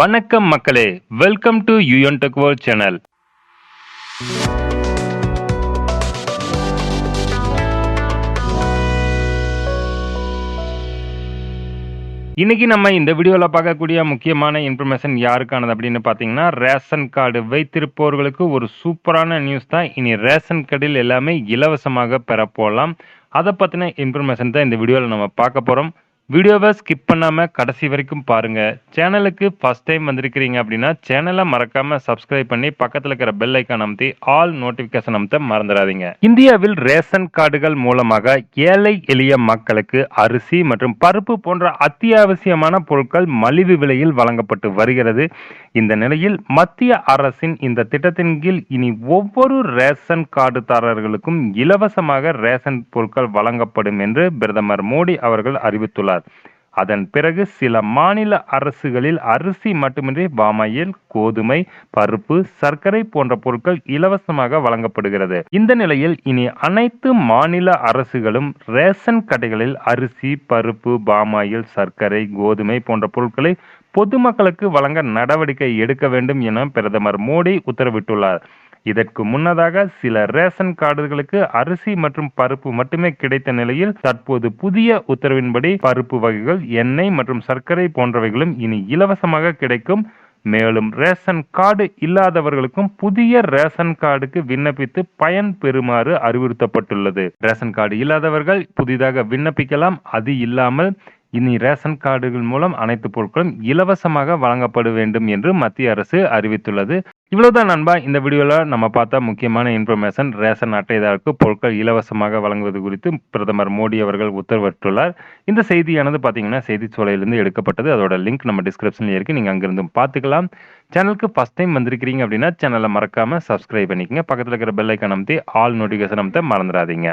வணக்கம் மக்களே welcome to UN tech world channel இன்னைக்கு நம்ம இந்த வீடியோவில் பார்க்கக்கூடிய முக்கியமான இன்ஃபர்மேஷன் யாருக்கானது அப்படின்னு பார்த்தீங்கன்னா ரேஷன் கார்டு வைத்திருப்பவர்களுக்கு ஒரு சூப்பரான நியூஸ் தான். இனி ரேஷன் கார்டில் எல்லாமே இலவசமாக பெற போகலாம் அதை பற்றின இன்ஃபர்மேஷன் தான் இந்த வீடியோவில் நம்ம பார்க்க போகிறோம் வீடியோவை ஸ்கிப் பண்ணாமல் கடைசி வரைக்கும் பாருங்கள் சேனலுக்கு ஃபஸ்ட் டைம் வந்திருக்கிறீங்க அப்படின்னா சேனலை மறக்காமல் சப்ஸ்கிரைப் பண்ணி பக்கத்தில் இருக்கிற பெல் ஐக்கான் அமுத்தி ஆல் நோட்டிஃபிகேஷன் அமுத்த மறந்துடாதீங்க. இந்தியாவில் ரேஷன் கார்டுகள் மூலமாக ஏழை எளிய மக்களுக்கு அரிசி மற்றும் பருப்பு போன்ற அத்தியாவசியமான பொருட்கள் மலிவு விலையில் வழங்கப்பட்டு வருகிறது. இந்த நிலையில் மத்திய அரசின் இந்த திட்டத்தின் கீழ் இனி ஒவ்வொரு ரேஷன் கார்டுதாரர்களுக்கும் இலவசமாக ரேஷன் பொருட்கள் வழங்கப்படும் என்று பிரதமர் மோடி அவர்கள் அறிவித்துள்ளார். அதன் பிறகு சில மாநில அரசுகளில் அரிசி மட்டுமின்றி பாமாயில் கோதுமை பருப்பு சர்க்கரை போன்ற பொருட்கள் இலவசமாக வழங்கப்படுகிறது. இந்த நிலையில் இனி அனைத்து மாநில அரசுகளும் ரேஷன் கடைகளில் அரிசி பருப்பு பாமாயில் சர்க்கரை கோதுமை போன்ற பொருட்களை பொதுமக்களுக்கு வழங்க நடவடிக்கை எடுக்க வேண்டும் என பிரதமர் மோடி உத்தரவிட்டுள்ளார். இதற்கு முன்னதாக சில ரேஷன் கார்டுகளுக்கு அரிசி மற்றும் பருப்பு மட்டுமே கிடைத்த நிலையில் தற்போது புதிய உத்தரவின்படி பருப்பு வகைகள் எண்ணெய் மற்றும் சர்க்கரை போன்றவைகளும் இனி இலவசமாக கிடைக்கும். மேலும் ரேஷன் கார்டு இல்லாதவர்களுக்கும் புதிய ரேஷன் கார்டுக்கு விண்ணப்பித்து பயன் பெறுமாறு அறிவுறுத்தப்பட்டுள்ளது. ரேஷன் கார்டு இல்லாதவர்கள் புதிதாக விண்ணப்பிக்கலாம். அது இல்லாமல் இனி ரேஷன் கார்டுகள் மூலம் அனைத்து பொருட்களும் இலவசமாக வழங்கப்பட வேண்டும் என்று மத்திய அரசு அறிவித்துள்ளது. இவ்வளவுதான் நண்பா. இந்த வீடியோவில் நம்ம பார்த்த முக்கியமான இன்ஃபர்மேஷன் ரேஷன் அட்டைதாருக்கு பொருட்கள் இலவசமாக வழங்குவது குறித்து பிரதமர் மோடி அவர்கள் உத்தரவிட்டுள்ளார். இந்த செய்தியானது பார்த்தீங்கன்னா செய்தி சோலையிலிருந்து எடுக்கப்பட்டது. அதோட லிங்க் நம்ம டிஸ்கிரிப்ஷனில் இருக்கு. நீங்கள் அங்கிருந்து பார்த்துக்கலாம். சேனலுக்கு ஃபஸ்ட் டைம் வந்திருக்கிறீங்க அப்படின்னா சேனலை மறக்காமல் சப்ஸ்கிரைப் பண்ணிக்கங்க. பக்கத்தில் இருக்கிற பெல் ஐக்கான் அமைத்து ஆல் நோட்டிஃபிகேஷன் அமைத்த மறந்துடாதீங்க.